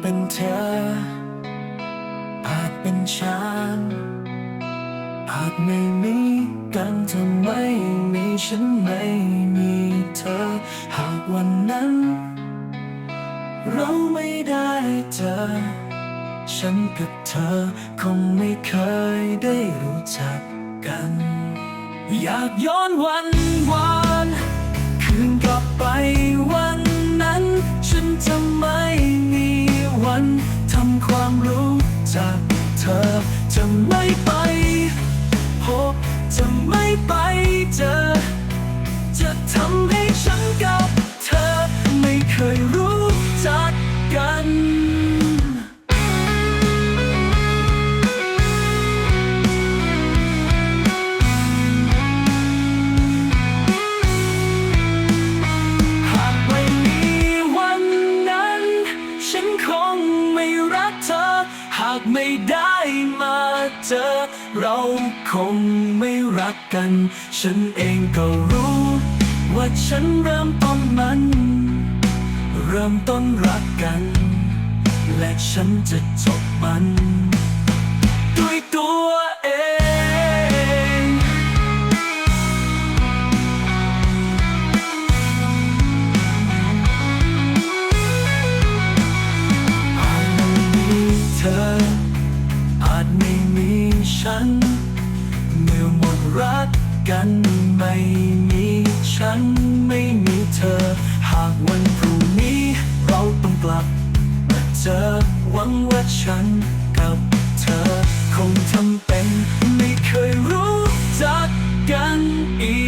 เป็นเธอ อาจเป็นฉัน อาจไม่มีกันถ้าไม่มีฉันไม่มีเธอ หากวันนั้น เราไม่ได้เจอ ฉันกับเธอคงไม่เคยได้รู้จักกัน อยากย้อนวันวาน คืนกลับไป ความรู้จักเธอจะไม่ากไม่ได้มาเจอ เราคงไม่รักกัน ฉันเองก็รู้ ว่าฉันเริ่มต้นมัน เริ่มต้นรักกัน และฉันจะจบมัน ด้วยตัว ฉัน เมื่อหมดรักกันไม่มีฉันไม่มีเธอ หากวันพรุ่งนี้เราต้องกลับมาเจอหวังว่าฉันกับเธอ คงทำเป็นไม่เคยรู้จักกันอีก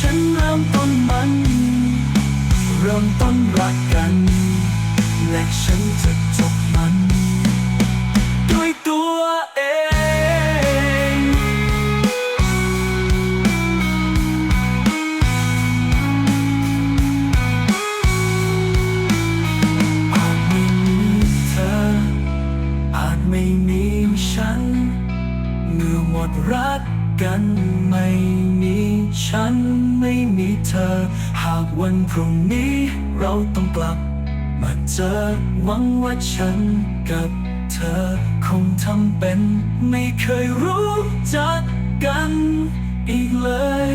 ฉันเริ่มต้นมัน เริ่มต้นรักกัน และฉันจะจบมัน ด้วยตัวเองอาจไม่มีเธอ อาจไม่มีฉัน เมื่อหมดรักกันไม่มี ฉันไม่มีเธอ หากวันพรุ่งนี้เราต้องกลับ มาเจอหวังว่าฉันกับเธอคงทำเป็น ไม่เคยรู้จักกันอีกเลย